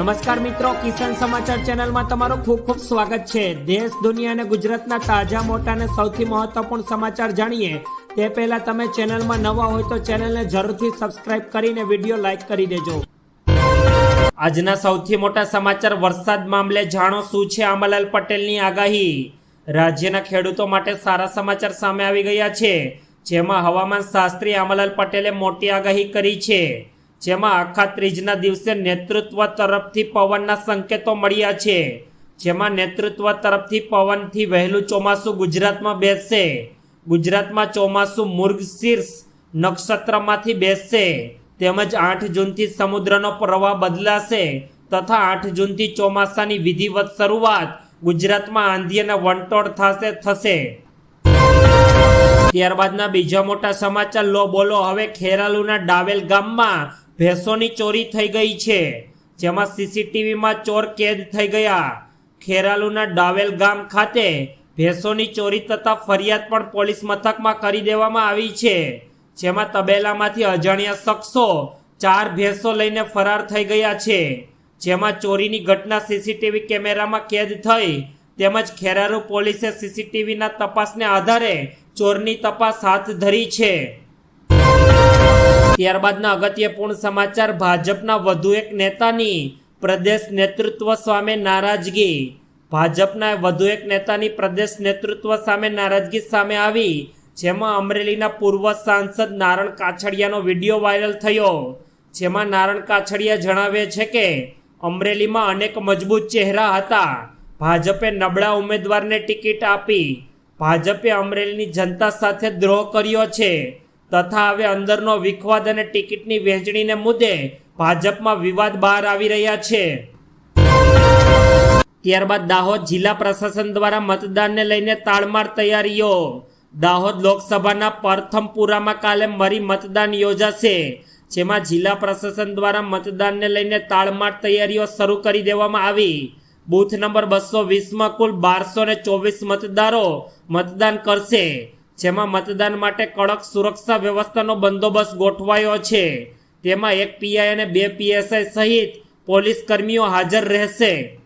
નમસ્કાર મિત્રો, કિસાન સમાચાર ચેનલમાં તમારું ખૂબ ખૂબ સ્વાગત છે. દેશ, દુનિયા અને ગુજરાતના તાજા, મોટા અને સૌથી મહત્વપૂર્ણ સમાચાર જાણીએ. તે પહેલા તમે ચેનલમાં નવા હોય તો ચેનલને જરૂરથી સબસ્ક્રાઇબ કરીને વીડિયો લાઇક કરી દેજો. આજના સૌથી મોટા સમાચાર, વરસાદ મામલે જાણો શું છે આંબાલાલ પટેલની આગાહી? રાજ્યના ખેડૂતો માટે સારા સમાચાર સામે આવી ગયા છે. જેમાં હવામાન શાસ્ત્રી આંબાલાલ પટેલે મોટી આગાહી કરી છે. જેમાં આખા ત્રીજના દિવસે નેતૃત્વ તરફથી પવનના સંકેતો મળ્યા છે. જેમાં નેતૃત્વ તરફથી પવનથી વહેલું ચોમાસું ગુજરાતમાં બેસશે. ગુજરાતમાં ચોમાસું મુર્ગશીર્ષ નક્ષત્રમાંથી બેસશે. તેમજ આઠ જૂનથી સમુદ્રનો પ્રવાહ બદલાશે તથા આઠ જૂનથી ચોમાસાની વિધિવત શરૂઆત ગુજરાતમાં આંધી અને વંટોળ થશે થશે. ત્યારબાદના બીજા મોટા સમાચાર લો બોલો. હવે ખેરાલુના ડાવેલ ગામમાં ભેંસોની ચોરી થઈ ગઈ છે. જેમાં સીસીટીવીમાં ચોર કેદ થઈ ગયા. ખેરાલુના ડાવેલ ગામ ખાતે ભેંસોની ચોરી થતા ફરિયાદ પણ પોલીસ મથકમાં કરી દેવામાં આવી છે. જેમાં તબેલામાંથી અજાણ્યા શખ્સો ચાર ભેંસો લઈને ફરાર થઈ ગયા છે. જેમાં ચોરીની ઘટના સીસીટીવી કેમેરામાં કેદ થઈ તેમજ ખેરારુ પોલીસે સીસીટીવીના તપાસને આધારે ચોરની તપાસ હાથ ધરી છે. ત્યારબાદના અગત્યપૂર્ણ સમાચાર, ભાજપના વધુ એક નેતાની પ્રદેશ નેતૃત્વ સામે નારાજગી. ભાજપના વધુ એક નેતાની પ્રદેશ નેતૃત્વ સામે નારાજગી સામે આવી, જેમાં અમરેલીના પૂર્વ સાંસદ નારણ કાછડિયાનો વીડિયો વાયરલ થયો. જેમાં નારણ કાછડિયા જણાવે છે કે, અમરેલીમાં અનેક મજબૂત ચહેરા હતા. ભાજપે નબળા ઉમેદવારને ટિકિટ આપી. ભાજપે અમરેલીની જનતા સાથે દ્રોહ કર્યો છે. તથા હવે અંદરનો વિખવાદ અને ટિકિટની વહેંચણીને મુદ્દે ભાજપમાં વિવાદ બહાર આવી રહ્યા છે. ત્યારબાદ દાહોદ જિલ્લા પ્રશાસન દ્વારા મતદાનને લઈને તાળમાર તૈયારીઓ. દાહોદ લોકસભાના પ્રથમપુરામાં કાલે મરી મતદાન યોજાશે, જેમાં જિલ્લા પ્રશાસન દ્વારા મતદાનને લઈને તાળમાર તૈયારીઓ શરૂ કરી દેવામાં આવી. બૂથ નંબર બસો વીસમાં કુલ બારસો ને ચોવીસ મતદારો મતદાન કરશે. જેમાં મતદાન માટે કડક સુરક્ષા વ્યવસ્થાનો બંદોબસ્ત ગોઠવાયો છે. તેમાં એક પીઆઈ અને બે પીએસઆઈ સહિત પોલીસ કર્મીઓ હાજર રહેશે.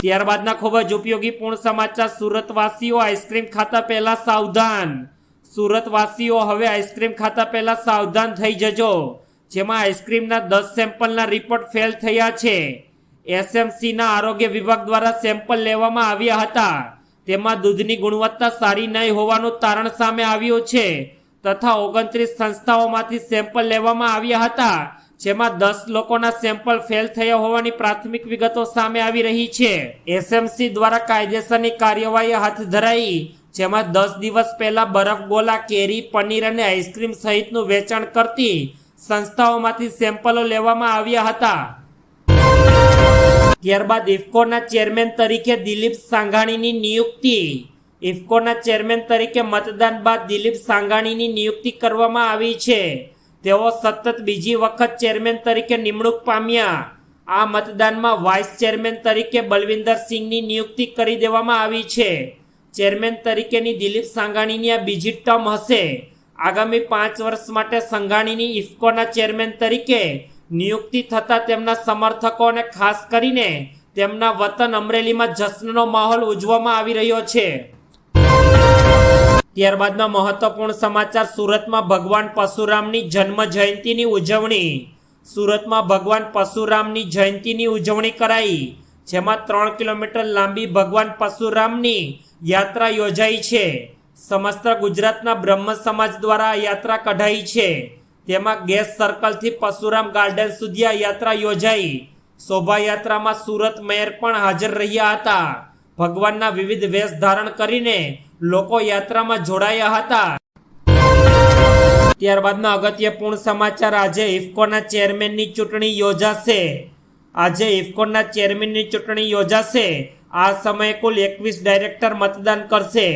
ત્યારબાદના ખૂબ જ ઉપયોગી પૂર્ણ સમાચાર સુરતવાસીઓ, આઈસ્ક્રીમ ખાતા પહેલા સાવધાન. સુરતવાસીઓ, હવે આઈસ્ક્રીમ ખાતા પહેલા સાવધાન થઈ જજો. જેમાં આઈસ્ક્રીમના દસ સેમ્પલના રિપોર્ટ ફેલ થયા છે. એસએમસીના આરોગ્ય વિભાગ દ્વારા સેમ્પલ લેવામાં આવ્યા હતા. તેમાં દૂધની ગુણવત્તા સારી નહીં હોવાનું તારણ સામે આવ્યું છે. તથા ઓગણત્રીસ સંસ્થાઓમાંથી સેમ્પલ લેવામાં આવ્યા હતા, જેમાં દસ લોકોના સેમ્પલ ફેલ થયા હોવાની પ્રાથમિક વિગતો સામે આવી રહી છે. એસએમસી દ્વારા કાયદેસરની કાર્યવાહી હાથ ધરાઈ, જેમાં દસ દિવસ પહેલા બરફ ગોલા કેરી, પનીર અને આઈસ્ક્રીમ સહિતનું વેચાણ કરતી સંસ્થાઓમાંથી સેમ્પલો લેવામાં આવ્યા હતા. ત્યારબાદ ઇફકોના ચેરમેન તરીકે દિલીપ સાંઘાણીની નિયુક્તિ. ઇફકોના ચેરમેન તરીકે મતદાન બાદ દિલીપ સાંઘાણીની નિયુક્તિ કરવામાં આવી છે. તેઓ સતત બીજી વખત ચેરમેન તરીકે નિમણૂક પામ્યા. આ મતદાનમાં વાઇસ ચેરમેન તરીકે બલવિંદર સિંહની નિયુક્તિ કરી દેવામાં આવી છે. ચેરમેન તરીકેની દિલીપ સાંઘાણીની આ બીજી ટર્મ હશે. આગામી પાંચ વર્ષ માટે સંઘાણીની ઇફકોના ચેરમેન તરીકે નિયુક્તિ થતાં તેમના સમર્થકો અને ખાસ કરીને તેમના વતન અમરેલીમાં જશ્નનો માહોલ ઉજવવામાં આવી રહ્યો છે. ત્યારબાદના મહત્વપૂર્ણ સમાચાર સુરતમાં ભગવાન પરશુરામની જન્મ જયંતિની ઉજવણી. સુરતમાં ભગવાન પરશુરામની જયંતિની ઉજવણી કરાઈ, જેમાં ત્રણ કિલોમીટર લાંબી ભગવાન પરશુરામની યાત્રા યોજાઈ છે. સમસ્ત ગુજરાતના બ્રહ્મ સમાજ દ્વારા યાત્રા કઢાઈ છે. તેમાં ગેસ સર્કલથી પશુરામ ગાર્ડન સુધી આ યાત્રા યોજાઈ. શોભાયાત્રામાં સુરત મેયર પણ હાજર રહ્યા હતા. ભગવાનના વિવિધ વેશ ધારણ કરીને લોકો યાત્રામાં જોડાયા હતા. ત્યારબાદનો અગત્યપૂર્ણ સમાચાર આજે ઇફકોના ચેરમેનની ચૂંટણી યોજાશે. આજે ઇફકોના ચેરમેનની ચૂંટણી યોજાશે. આ સમયે કુલ એકવીસ ડાયરેક્ટર મતદાન કરશે.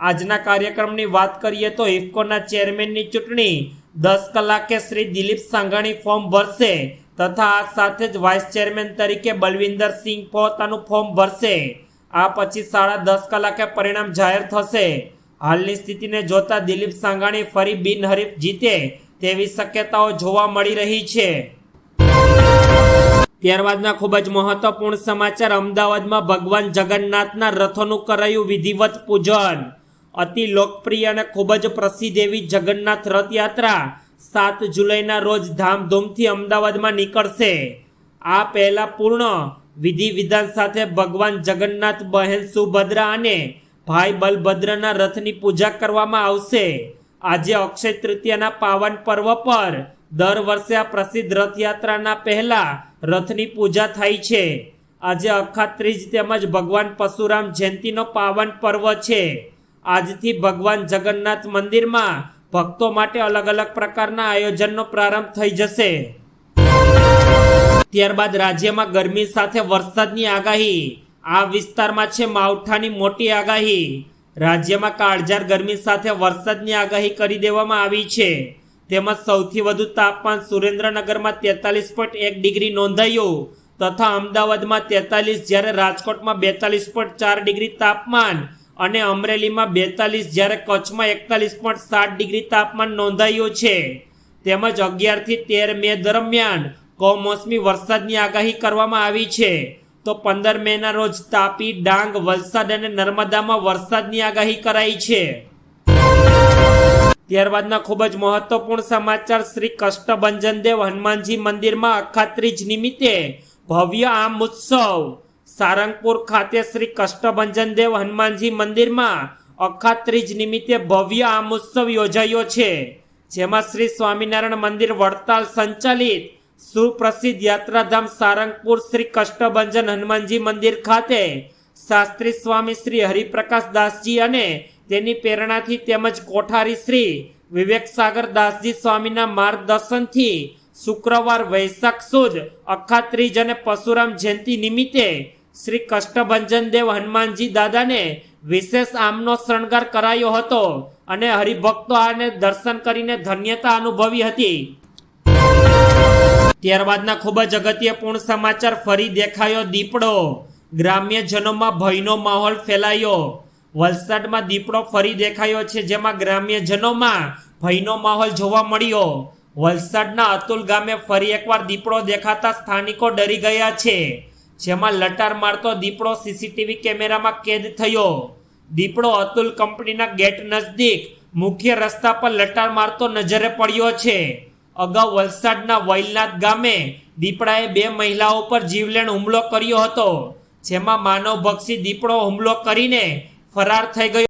આજના કાર્યક્રમની વાત કરીએ તો ઇફકોના ચેરમેનની ચૂંટણી દસ કલાકે શ્રી દિલીપ સાંઘાણી ફોર્મ ભરશે તથા આ સાથે જ વાઇસ ચેરમેન તરીકે બલવિંદર સિંહ પોતાનું ફોર્મ ભરશે. આ પછી સાડા દસ કલાકે પરિણામ જાહેર થશે. હાલની સ્થિતિને જોતા દિલીપ સાંઘાણી ફરી બિનહરીફ જીતે તેવી શક્યતાઓ જોવા મળી રહી છે. ત્યારબાદના ખૂબ જ મહત્વપૂર્ણ સમાચાર અમદાવાદમાં ભગવાન જગન્નાથના રથોનું કરાયું વિધિવત પૂજન. અતિ લોકપ્રિય અને ખૂબ જ પ્રસિદ્ધ એવી જગન્નાથ રથયાત્રા સાત જુલાઈના રોજ ધામધૂમથી અમદાવાદમાં નીકળશે. આ પહેલાં પૂર્ણ વિધિ વિધાન સાથે ભગવાન જગન્નાથ બહેન સુભદ્રા અને ભાઈ બલભદ્રના રથની પૂજા કરવામાં આવશે. આજે અક્ષય તૃતીયાના પાવન પર્વ પર દર વર્ષે આ પ્રસિદ્ધ રથયાત્રાના પહેલા રથની પૂજા થાય છે. આજે અખાત્રીજ તેમજ ભગવાન પરશુરામ જયંતિનો પાવન પર્વ છે. આજથી ભગવાન જગન્નાથ મંદિરમાં ભક્તો માટે અલગ અલગ પ્રકારના આયોજનનો પ્રારંભ થઈ જશે. ત્યારબાદ રાજ્યમાં ગરમી સાથે વરસાદની આગાહી. આ વિસ્તારમાં છે માવઠાની મોટી આગાહી. રાજ્યમાં કાળઝાર ગરમી સાથે વરસાદની આગાહી કરી દેવામાં આવી છે. તેમજ સૌથી વધુ તાપમાન સુરેન્દ્રનગરમાં તેતાલીસ પોઈન્ટ એક ડિગ્રી નોંધાયું તથા અમદાવાદમાં તેતાલીસ, જ્યારે રાજકોટમાં બેતાલીસ પોઈન્ટ ચાર ડિગ્રી તાપમાન અને અમરેલીમાં બેતાલીસ, જ્યારે કચ્છમાં એકતાલીસ પોઈન્ટ સાત ડિગ્રી તાપમાન નોંધાયું છે. તેમજ અગિયારથી તેર મે દરમિયાન કમોસમી વરસાદની આગાહી કરવામાં આવી છે. તો પંદર મેના રોજ તાપી, ડાંગ, વલસાડ અને નર્મદામાં વરસાદની આગાહી કરાઈ છે. ત્યારબાદના ખૂબ જ મહત્વપૂર્ણ સમાચાર શ્રી કષ્ટભંજન દેવ હનુમાનજી મંદિરમાં અખાત્રીજ નિમિત્તે ભવ્ય આમ ઉત્સવ સારંગપુર ખાતે શ્રી કષ્ટભંજન દેવ હનુમાનજી મંદિરમાં અખાત્રીજ નિમિત્તે ભવ્ય આમ ઉત્સવ યોજાયો છે. જેમાં શ્રી સ્વામિનારાયણ મંદિર વડતાલ સંચાલિત સુપ્રસિદ્ધ યાત્રાધામ સારંગપુર શ્રી કષ્ટભંજન હનુમાનજી મંદિર ખાતે શાસ્ત્રી સ્વામી શ્રી હરિપ્રકાશ દાસજી અને તેની પ્રેરણાથી તેમજ કોઠારી શ્રી વિવેક સાગર દાસજી સ્વામીના માર્ગદર્શનથી શુક્રવાર વૈશાખ સુદ અખાત્રીજ અને પરશુરામ જયંતિ નિમિત્તે શ્રી કષ્ટભંજન દેવ હનુમાનજી દાદાને વિશેષ આમનો શણગાર કરાયો હતો અને હરિભક્તો આને દર્શન કરીને ધન્યતા અનુભવી હતી. ત્યારબાદના ખૂબ જ અગત્યપૂર્ણ સમાચાર ફરી દેખાયો દીપડો. ગ્રામ્યજનોમાં ભયનો માહોલ ફેલાયો. વલસાડમાં દીપડો ફરી દેખાયો છે, જેમાં ગ્રામ્યજનોમાં ભયનો માહોલ જોવા મળ્યો. વલસાડના અતુલ ગામે ફરી એકવાર દીપડો દેખાતા સ્થાનિકો ડરી ગયા છે. જેમાં લટાર મારતો દીપડો સીસીટીવી કેમેરામાં કેદ થયો. દીપડો અતુલ કંપનીના ગેટ નજદીક મુખ્ય રસ્તા પર લટાર મારતો નજરે પડ્યો છે. અગાઉ વલસાડના વૈલનાથ ગામે દીપડાએ બે મહિલાઓ પર જીવલેણ હુમલો કર્યો હતો, જેમાં માનવભક્ષી દીપડો હુમલો કરીને ફરાર થઈ ગયો